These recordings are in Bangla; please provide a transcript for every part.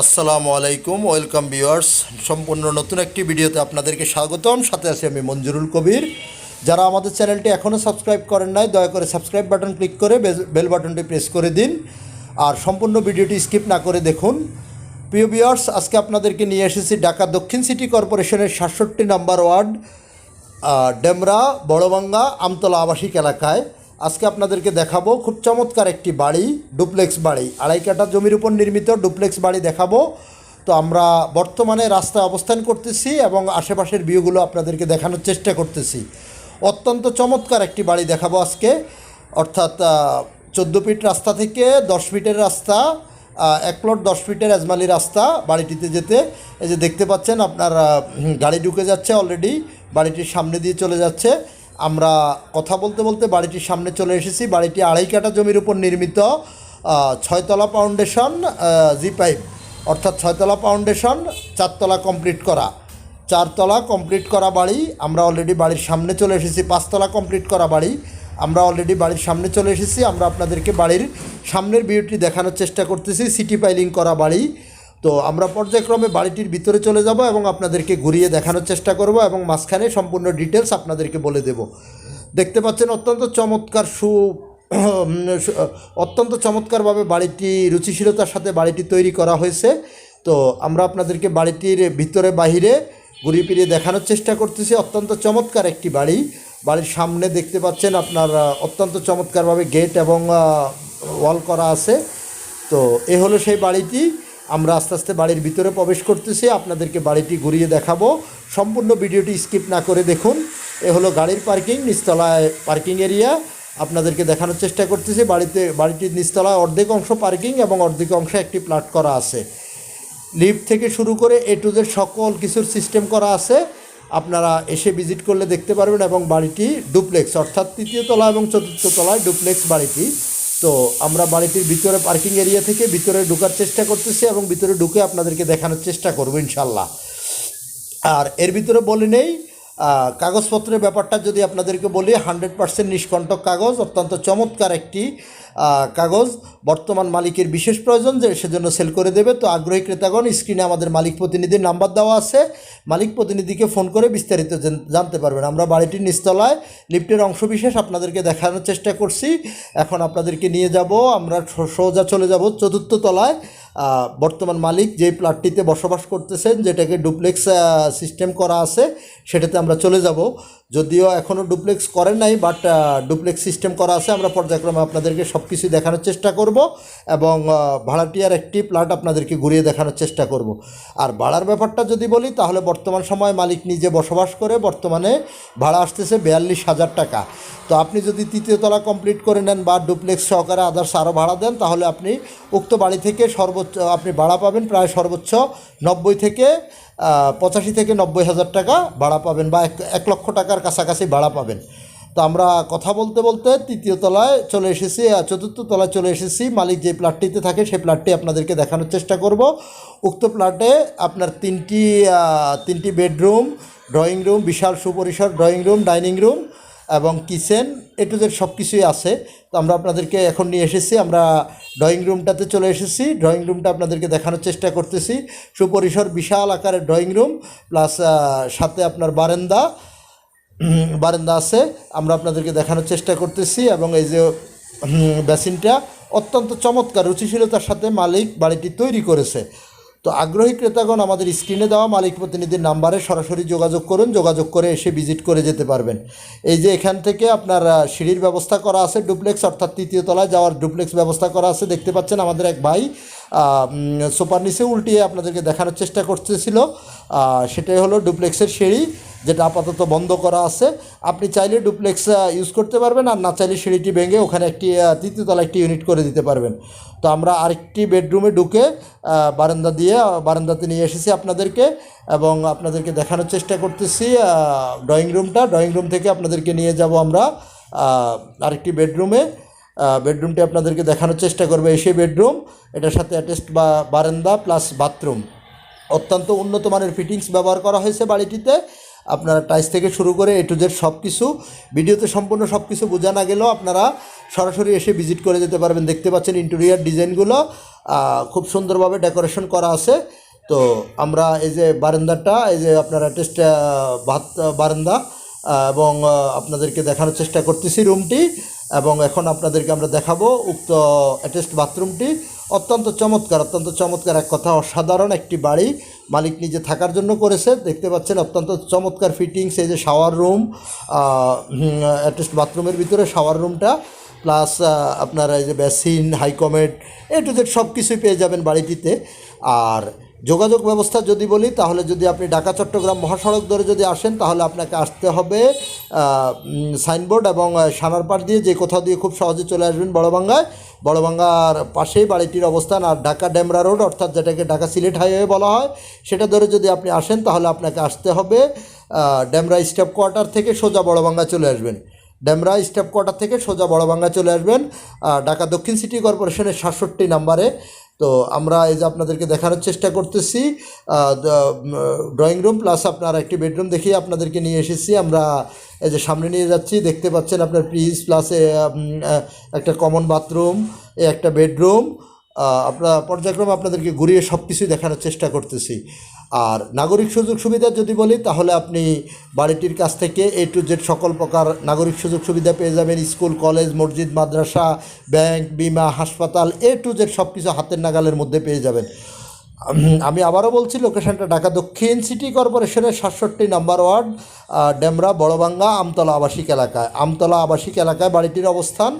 আসসালামু আলাইকুম, ওয়েলকাম ভিউয়ার্স। সম্পূর্ণ নতুন একটি ভিডিওতে আপনাদেরকে স্বাগতম। সাথে আছি আমি মঞ্জুরুল কবির। যারা আমাদের চ্যানেলটি এখনও সাবস্ক্রাইব করেন নাই, দয়া করে সাবস্ক্রাইব বাটন ক্লিক করে বেল বাটনটি প্রেস করে দিন। আর সম্পূর্ণ ভিডিওটি স্কিপ না করে দেখুন। প্রিয় ভিউয়ার্স, আজকে আপনাদেরকে নিয়ে এসেছি ঢাকা দক্ষিণ সিটি কর্পোরেশনের সাতষট্টি নাম্বার ওয়ার্ড ডেমরা, বড়বাঙ্গা, আমতলা আবাসিক এলাকায়। আজকে আপনাদেরকে দেখাবো খুব চমৎকার একটি বাড়ি, ডুপ্লেক্স বাড়ি। আড়াই কাঠা জমির উপর নির্মিত ডুপ্লেক্স বাড়ি দেখাবো। তো আমরা বর্তমানে রাস্তায় অবস্থান করতেছি এবং আশেপাশের ভিউগুলো আপনাদেরকে দেখানোর চেষ্টা করতেছি। অত্যন্ত চমৎকার একটি বাড়ি দেখাবো আজকে। অর্থাৎ চোদ্দ ফিট রাস্তা থেকে দশ ফিটের রাস্তা এক প্লট দশ ফিটের আজমালি রাস্তা বাড়িটিতে যেতে। এই যে দেখতে পাচ্ছেন আপনার গাড়ি ঢুকে যাচ্ছে অলরেডি, বাড়িটির সামনে দিয়ে চলে যাচ্ছে। আমরা কথা বলতে বলতে বাড়িটির সামনে চলে এসেছি। বাড়িটি আড়াই কাঠা জমির উপর নির্মিত ছয়তলা ফাউন্ডেশন জি পাইপ অর্থাৎ ছয়তলা ফাউন্ডেশন, চারতলা কমপ্লিট করা। চারতলা কমপ্লিট করা বাড়ি, আমরা অলরেডি বাড়ির সামনে চলে এসেছি। পাঁচতলা কমপ্লিট করা বাড়ি, আমরা অলরেডি বাড়ির সামনে চলে এসেছি। আমরা আপনাদেরকে বাড়ির সামনের ভিউটি দেখানোর চেষ্টা করতেছি। সিটি পাইলিং করা বাড়ি তো আমরা পর্যায়ক্রমে বাড়িটির ভিতরে চলে যাব এবং আপনাদেরকে ঘুরিয়ে দেখানোর চেষ্টা করব এবং মাঝখানে সম্পূর্ণ ডিটেলস আপনাদেরকে বলে দেব। দেখতে পাচ্ছেন অত্যন্ত চমৎকার সু অত্যন্ত চমৎকারভাবে বাড়িটি, রুচিশীলতার সাথে বাড়িটি তৈরি করা হয়েছে। তো আমরা আপনাদেরকে বাড়িটির ভিতরে বাহিরে ঘুরিয়ে ফিরিয়ে দেখানোর চেষ্টা করতেছি। অত্যন্ত চমৎকার একটি বাড়ি। বাড়ির সামনে দেখতে পাচ্ছেন আপনার অত্যন্ত চমৎকারভাবে গেট এবং ওয়াল করা আছে। তো এ হলো সেই বাড়িটি। আমরা আস্তে আস্তে বাড়ির ভিতরে প্রবেশ করতেছি, আপনাদেরকে বাড়িটি ঘুরিয়ে দেখাবো। সম্পূর্ণ ভিডিওটি স্কিপ না করে দেখুন। এ হলো গাড়ির পার্কিং, নিচতলায় পার্কিং এরিয়া। আপনাদেরকে দেখানোর চেষ্টা করতেছি, বাড়িতে, বাড়িটির নিচতলায় অর্ধেক অংশ পার্কিং এবং অর্ধেক অংশ একটি প্লাট করা আছে। লিফট থেকে শুরু করে এ টু জেড সকল কিছুর সিস্টেম করা আছে। আপনারা এসে ভিজিট করলে দেখতে পারবেন এবং বাড়িটি ডুপ্লেক্স, অর্থাৎ তৃতীয় তলা এবং চতুর্থ তলায় ডুপ্লেক্স বাড়িটি। তো আমরা বাড়িটির ভিতরে পার্কিং এরিয়া থেকে ভিতরে ঢোকার চেষ্টা করতেছি এবং ভিতরে ঢুকে আপনাদেরকে দেখানোর চেষ্টা করব, ইনশাল্লাহ। আর এর ভিতরে বলে নেই কাগজপত্রের ব্যাপারটা যদি আপনাদেরকে বলি হান্ড্রেড পার্সেন্ট নিষ্কণ্টক কাগজ, অত্যন্ত চমৎকার একটি কাগজ। বর্তমান মালিকের বিশেষ প্রয়োজন যে সেজন্য সেল করে দেবে। তো আগ্রহী ক্রেতাগণ স্ক্রিনে আমাদের মালিক প্রতিনিধির নাম্বার দেওয়া আছে। মালিক প্রতিনিধিকে ফোন করে বিস্তারিত জেন- জানতে পারবেন। আমরা বাড়িটির নিচতলায় লিফটের অংশবিশেষ আপনাদেরকে দেখানোর চেষ্টা করছি। এখন আপনাদেরকে নিয়ে যাব। আমরা সোজা চলে যাব চতুর্থ তলায়। বর্তমান মালিক যেই প্লাটটিতে বসবাস করতেছেন, যেটাকে ডুপ্লেক্স সিস্টেম করা আছে, সেটাতে আমরা চলে যাব। যদিও এখনও ডুপ্লেক্স করেন নাই বাট ডুপ্লেক্স সিস্টেম করা আছে। আমরা পর্যায়ক্রমে আপনাদেরকে সব কিছুই দেখানোর চেষ্টা করব এবং ভাড়াটিয়ার একটি প্লাট আপনাদেরকে ঘুরিয়ে দেখানোর চেষ্টা করব। আর ভাড়ার ব্যাপারটা যদি বলি, তাহলে বর্তমান সময় মালিক নিজে বসবাস করে। বর্তমানে ভাড়া আসতেছে বিয়াল্লিশ হাজার টাকা। তো আপনি যদি তৃতীয় তলা কমপ্লিট করে নেন বা ডুপ্লেক্স সহকারে আদার্স আরও ভাড়া দেন, তাহলে আপনি উক্ত বাড়ি থেকে সর্বোচ্চ, আপনি ভাড়া পাবেন প্রায় সর্বোচ্চ নব্বই থেকে পঁচাশি থেকে নব্বই হাজার টাকা ভাড়া পাবেন বা এক লক্ষ টাকার কাছাকাছি ভাড়া পাবেন। তো আমরা কথা বলতে বলতে তৃতীয় তলায় চলে এসেছি আর চতুর্থ তলায় চলে এসেছি। মালিক যে প্লাটটিতে থাকে সেই প্লাটটি আপনাদেরকে দেখানোর চেষ্টা করব। উক্ত প্লাটে আপনার তিনটি তিনটি বেডরুম, ড্রয়িং রুম, বিশাল সুপরিসর ড্রয়িং রুম, ডাইনিং রুম এবং কিচেন, এ টু জেড সব কিছুই আছে। তো আমরা আপনাদেরকে এখন নিয়ে এসেছি, আমরা ড্রয়িং রুমটাতে চলে এসেছি। ড্রয়িং রুমটা আপনাদেরকে দেখানোর চেষ্টা করতেছি। সুপরিসর বিশাল আকারের ড্রয়িং রুম প্লাস সাথে আপনার বারান্দা। বারান্দা আছে, আমরা আপনাদেরকে দেখানোর চেষ্টা করতেছি এবং এই যে বেসিনটা অত্যন্ত চমৎকার, রুচিশীলতার সাথে মালিক বাড়িটি তৈরি করেছে। তো আগ্রহী ক্রেতাগণ আমাদের স্ক্রিনে দেওয়া মালিক প্রতিনিধির নাম্বারে সরাসরি যোগাযোগ করুন, যোগাযোগ করে এসে ভিজিট করে যেতে পারবেন। এই যে এখান থেকে আপনার সিঁড়ির ব্যবস্থা করা আছে, ডুপ্লেক্স অর্থাৎ তৃতীয় তলায় যাওয়ার ডুপ্লেক্স ব্যবস্থা করা আছে, দেখতে পাচ্ছেন আমাদের এক ভাই। উম, নিচে উল্টিয়ে আপনাদেরকে দেখানোর চেষ্টা করতেছিল। সেটাই হলো ডুপ্লেক্সের সিঁড়ি যেটা আপাতত বন্ধ করা আছে। আপনি চাইলে ডুপ্লেক্স ইউজ করতে পারবেন আর না চাইলে সিঁড়িটি ভেঙে ওখানে একটি আহ, তৃতীয় তলা একটি ইউনিট করে দিতে পারবেন। তো আমরা আরেকটি বেডরুমে ঢুকে বারান্দা দিয়ে বারান্দাতে নিয়ে এসেছি আপনাদেরকে এবং আপনাদেরকে দেখানোর চেষ্টা করতেছি ড্রয়িং রুমটা ড্রয়িং রুম থেকে আপনাদেরকে নিয়ে যাব আমরা আরেকটি বেডরুমে বেডরুমটি আপনাদেরকে দেখানোর চেষ্টা করবে। এসে বেডরুম, এটার সাথে অ্যাটেস্ট বা বারান্দা প্লাস বাথরুম অত্যন্ত উন্নত মানের ফিটিংস ব্যবহার করা হয়েছে বাড়িটিতে। আপনারা টাইস থেকে শুরু করে এ টু জেড সব কিছু ভিডিওতে সম্পূর্ণ সব কিছু বোঝা না গেলেও আপনারা সরাসরি এসে ভিজিট করে যেতে পারবেন। দেখতে পাচ্ছেন ইন্টেরিয়ার ডিজাইনগুলো খুব সুন্দরভাবে ডেকোরেশন করা আছে। তো আমরা এই যে বারান্দাটা, এই যে আপনার অ্যাটেস্ট ভাত বারান্দা এবং আপনাদেরকে দেখানোর চেষ্টা করতেছি রুমটি এবং এখন আপনাদেরকে আমরা দেখাবো উক্ত অ্যাটেস্ট বাথরুমটি অত্যন্ত চমৎকার অত্যন্ত চমৎকার এক কথা, অসাধারণ একটি বাড়ি। মালিক নিজে থাকার জন্য করেছে, দেখতে পাচ্ছেন অত্যন্ত চমৎকার ফিটিংস এই যে শাওয়ার রুম অ্যাটেস্ট বাথরুমের ভিতরে শাওয়ার রুমটা প্লাস আপনার এই যে বেসিন হাইকমেট এ টু জেড সব কিছুই পেয়ে যাবেন বাড়িটিতে। আর যোগাযোগ ব্যবস্থা যদি বলি, তাহলে যদি আপনি ঢাকা, চট্টগ্রাম মহাসড়ক ধরে যদি আসেন, তাহলে আপনাকে আসতে হবে সাইনবোর্ড এবং সানারপাড় দিয়ে যে কোথাও দিয়ে খুব সহজে চলে আসবেন বড়বাঙ্গায়। বড়বাঙ্গার পাশেই বাড়িটির অবস্থান আর ঢাকা ডেমরা রোড, অর্থাৎ যেটাকে ঢাকা সিলেট হাইওয়ে বলা হয়, সেটা ধরে যদি আপনি আসেন, তাহলে আপনাকে আসতে হবে ডেমরা স্টাফ কোয়ার্টার থেকে সোজা বড়বাঙ্গা চলে আসবেন। ডেমরা স্টাফ কোয়ার্টার থেকে সোজা বড়বাঙ্গা চলে আসবেন ঢাকা দক্ষিণ সিটি কর্পোরেশনের সাতষট্টি নাম্বারে। তো আমরা এই যে আপনাদেরকে দেখানোর চেষ্টা করতেছি ড্রয়িং রুম প্লাস আপনার একটি বেডরুম দেখিয়ে আপনাদেরকে নিয়ে এসেছি। আমরা এই যে সামনে নিয়ে যাচ্ছি, দেখতে পাচ্ছেন আপনার প্লিজ প্লাস একটা কমন বাথরুম একটা বেডরুম আপনার পর্যায়ক্রম আপনাদেরকে ঘুরিয়ে সব কিছুই দেখানোর চেষ্টা করতেছি। আর নাগরিক সুযোগ সুবিধা যদি বলি, তাহলে আপনি বাড়িটির কাছ থেকে এ টু জেড সকল প্রকার নাগরিক সুযোগ সুবিধা পেয়ে যাবেন। স্কুল, কলেজ, মসজিদ, মাদ্রাসা, ব্যাংক, বিমা, হাসপাতাল এ টু জেড সব কিছু হাতের নাগালের মধ্যে পেয়ে যাবেন। আমি আবারও বলছি, লোকেশনটা ঢাকা দক্ষিণ সিটি কর্পোরেশনের সাতষট্টি নাম্বার ওয়ার্ড ডেমরা, বড়বাঙ্গা, আমতলা আবাসিক এলাকায়। আমতলা আবাসিক এলাকায় বাড়িটির অবস্থান।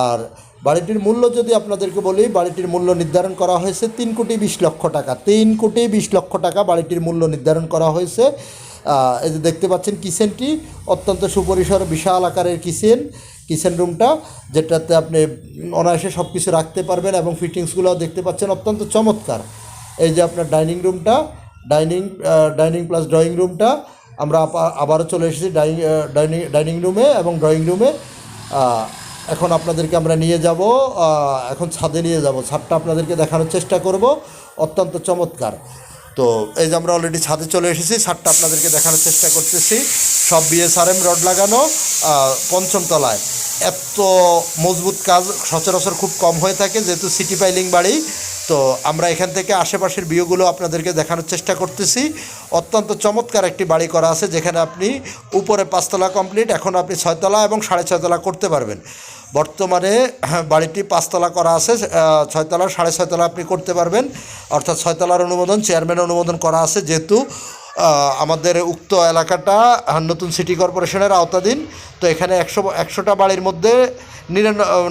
আর বাড়িটির মূল্য যদি আপনাদেরকে বলি, বাড়িটির মূল্য নির্ধারণ করা হয়েছে তিন কোটি বিশ লক্ষ টাকা। তিন কোটি বিশ লক্ষ টাকা বাড়িটির মূল্য নির্ধারণ করা হয়েছে। এই যে দেখতে পাচ্ছেন কিচেনটি, অত্যন্ত সুপরিসর, বিশাল আকারের কিচেন কিচেন রুমটা, যেটাতে আপনি অনায়াসে সব কিছু রাখতে পারবেন এবং ফিটিংসগুলোও দেখতে পাচ্ছেন অত্যন্ত চমৎকার। এই যে আপনার ডাইনিং রুমটা, ডাইনিং ডাইনিং প্লাস ড্রয়িং রুমটা, আমরা আবারও চলে এসেছি ডাইনিং ডাইনিং ডাইনিং রুমে এবং ড্রয়িং রুমে। এখন আপনাদেরকে আমরা নিয়ে যাব এখন ছাদে নিয়ে যাব। ছাদটা আপনাদেরকে দেখানোর চেষ্টা করব, অত্যন্ত চমৎকার। তো এই যে আমরা অলরেডি ছাদে চলে এসেছি, ছাদটা আপনাদেরকে দেখানোর চেষ্টা করতেছি। সব বিএসআরএম রড লাগানো পঞ্চম তলায়। এত মজবুত কাজ সচরাচর খুব কম হয়ে থাকে, যেহেতু সিটি পাইলিং বাড়ি তো আমরা এখান থেকে আশেপাশের ভিউগুলো আপনাদেরকে দেখানোর চেষ্টা করতেছি। অত্যন্ত চমৎকার একটি বাড়ি করা আছে যেখানে আপনি উপরে পাঁচতলা কমপ্লিট এখন আপনি ছয়তলা এবং সাড়ে ছয়তলা করতে পারবেন। বর্তমানে হ্যাঁ, বাড়িটি পাঁচতলা করা আছে ছয়তলা সাড়ে ছয়তলা আপনি করতে পারবেন। অর্থাৎ ছয়তলার অনুমোদন চেয়ারম্যান অনুমোদন করা আছে যেহেতু আমাদের উক্ত এলাকাটা নতুন সিটি কর্পোরেশনের আওতাধীন। তো এখানে একশো, একশোটা বাড়ির মধ্যে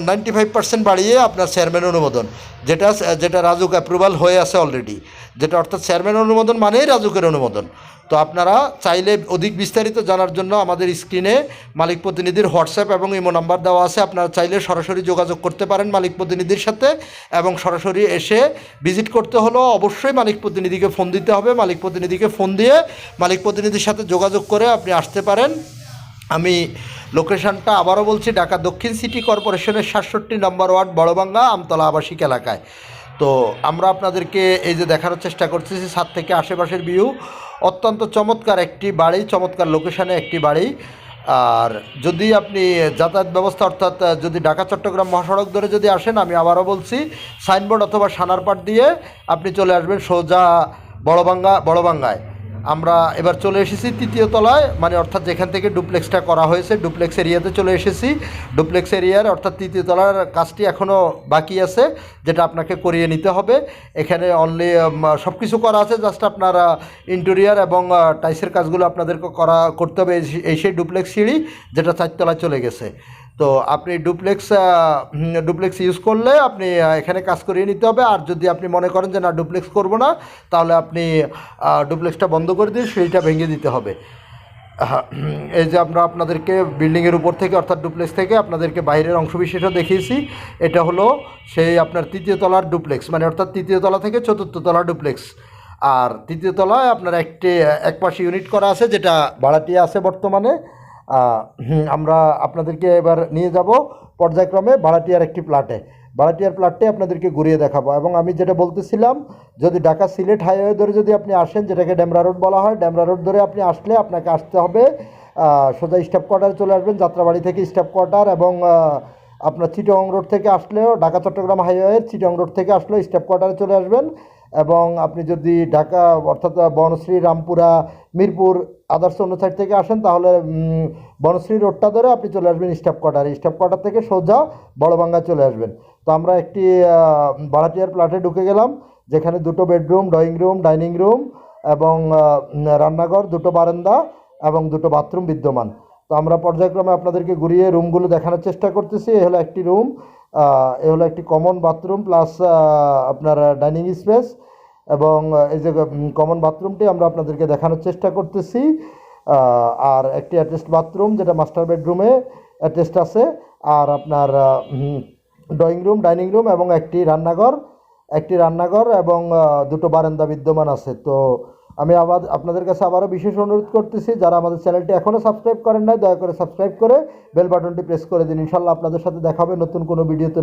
নাইনটি ফাইভ পার্সেন্ট বাড়িয়ে আপনার চেয়ারম্যান অনুমোদন, যেটা যেটা রাজুক অ্যাপ্রুভাল হয়ে আছে অলরেডি যেটা অর্থাৎ চেয়ারম্যান অনুমোদন মানেই রাজুকের অনুমোদন। তো আপনারা চাইলে অধিক বিস্তারিত জানার জন্য আমাদের স্ক্রিনে মালিক প্রতিনিধির হোয়াটসঅ্যাপ এবং ইমো নাম্বার দেওয়া আছে। আপনারা চাইলে সরাসরি যোগাযোগ করতে পারেন মালিক প্রতিনিধির সাথে এবং সরাসরি এসে ভিজিট করতে হলেও অবশ্যই মালিক প্রতিনিধিকে ফোন দিতে হবে। মালিক প্রতিনিধিকে ফোন দিয়ে মালিক প্রতিনিধির সাথে যোগাযোগ করে আপনি আসতে পারেন। আমি লোকেশনটা আবারও বলছি, ঢাকা দক্ষিণ সিটি কর্পোরেশনের সাতষট্টি নম্বর ওয়ার্ড বড়বাঙ্গা আমতলা আবাসিক এলাকায়। তো আমরা আপনাদেরকে এই যে দেখানোর চেষ্টা করতেছি সাত থেকে আশেপাশের ভিউ অত্যন্ত চমৎকার একটি বাড়ি, চমৎকার লোকেশানে একটি বাড়ি। আর যদি আপনি যাতায়াত ব্যবস্থা, অর্থাৎ যদি ঢাকা, চট্টগ্রাম মহাসড়ক ধরে যদি আসেন, আমি আবারও বলছি সাইনবোর্ড অথবা সানারপাট দিয়ে আপনি চলে আসবেন সোজা বড়বাঙ্গা বড়বাঙ্গায়। আমরা এবার চলে এসেছি তৃতীয় তলায় মানে অর্থাৎ যেখান থেকে ডুপ্লেক্সটা করা হয়েছে, ডুপ্লেক্স এরিয়াতে চলে এসেছি। ডুপ্লেক্স এরিয়ার অর্থাৎ তৃতীয় তলার কাজটি এখনও বাকি আছে, যেটা আপনাকে করিয়ে নিতে হবে। এখানে অনলি সব কিছু করা আছে জাস্ট আপনার ইন্টেরিয়ার এবং টাইসের কাজগুলো আপনাদেরকে করা, করতে হবে এই সেই ডুপ্লেক্স সিঁড়ি, যেটা চারতলায় চলে গেছে। তো আপনি ডুপ্লেক্স ডুপ্লেক্স ইউজ করলে আপনি এখানে কাজ করিয়ে নিতে হবে। আর যদি আপনি মনে করেন যে না ডুপ্লেক্স করব না, তাহলে আপনি ডুপ্লেক্সটা বন্ধ করে দিয়ে সেইটা ভেঙে দিতে হবে। এই যে আমরা আপনাদেরকে বিল্ডিংয়ের উপর থেকে, অর্থাৎ ডুপ্লেক্স থেকে আপনাদেরকে বাইরের অংশবিশেষও দেখিয়েছি। এটা হলো সেই আপনার তৃতীয় তলার ডুপ্লেক্স মানে অর্থাৎ তৃতীয় তলা থেকে চতুর্থ তলার ডুপ্লেক্স আর তৃতীয় তলায় আপনার একটি এক পাশে ইউনিট করা আছে, যেটা ভাড়াটিয়া আছে বর্তমানে। আমরা আপনাদেরকে এবার নিয়ে যাব পর্যায়ক্রমে ভাড়াটিয়ার একটি প্লাটে ভাড়াটিয়ার প্লাটটি আপনাদেরকে ঘুরিয়ে দেখাবো এবং আমি যেটা বলতেছিলাম, যদি ঢাকা সিলেট হাইওয়ে ধরে যদি আপনি আসেন, যেটাকে ডেমরা রোড বলা হয়, ডেমরা রোড ধরে আপনি আসলে আপনাকে আসতে হবে সোজা স্টাফ কোয়ার্টারে চলে আসবেন, যাত্রাবাড়ি থেকে স্টাফ কোয়ার্টার এবং আপনার চিটং রোড থেকে আসলেও ঢাকা চট্টগ্রাম হাইওয়ে চিটং রোড থেকে আসলেও স্টেপ কোয়ার্টারে চলে আসবেন এবং আপনি যদি ঢাকা অর্থাৎ বনশ্রী, রামপুরা, মিরপুর আদার্স অন্য সাইড থেকে আসেন তাহলে বনশ্রী রোডটা ধরে আপনি চলে আসবেন স্টাফ কোয়ার্টারে স্টাফ কোয়ার্টার থেকে সোজা বড়বাঙ্গা চলে আসবেন। তো আমরা একটি ভাড়াটিয়ার প্লাটে ঢুকে গেলাম, যেখানে দুটো bedroom drawing room dining room এবং রান্নাঘর, দুটো বারান্দা এবং দুটো বাথরুম বিদ্যমান। তো আমরা পর্যায়ক্রমে আপনাদেরকে ঘুরিয়ে রুমগুলো দেখানোর চেষ্টা করতেছি। এ হলো একটি রুম এ হলো একটি কমন বাথরুম প্লাস আপনার ডাইনিং স্পেস এবং এই যে কমন বাথরুমটি আমরা আপনাদেরকে দেখানোর চেষ্টা করতেছি। আর একটি অ্যাটেস্ট বাথরুম যেটা মাস্টার বেডরুমে অ্যাটেস্ট আছে। আর আপনার ড্রয়িং রুম ডাইনিং রুম এবং একটি রান্নাঘর একটি রান্নাঘর এবং দুটো বারান্দা বিদ্যমান আছে। তো আমি আবার আপনাদের কাছে আবারও বিশেষ অনুরোধ করতেছি, যারা আমাদের চ্যানেলটি এখনও সাবস্ক্রাইব করেন নাই, দয়া করে সাবস্ক্রাইব করে বেল বাটনটি প্রেস করে দিন। ইনশাল্লাহ আপনাদের সাথে দেখা হবে নতুন কোনো ভিডিওতে।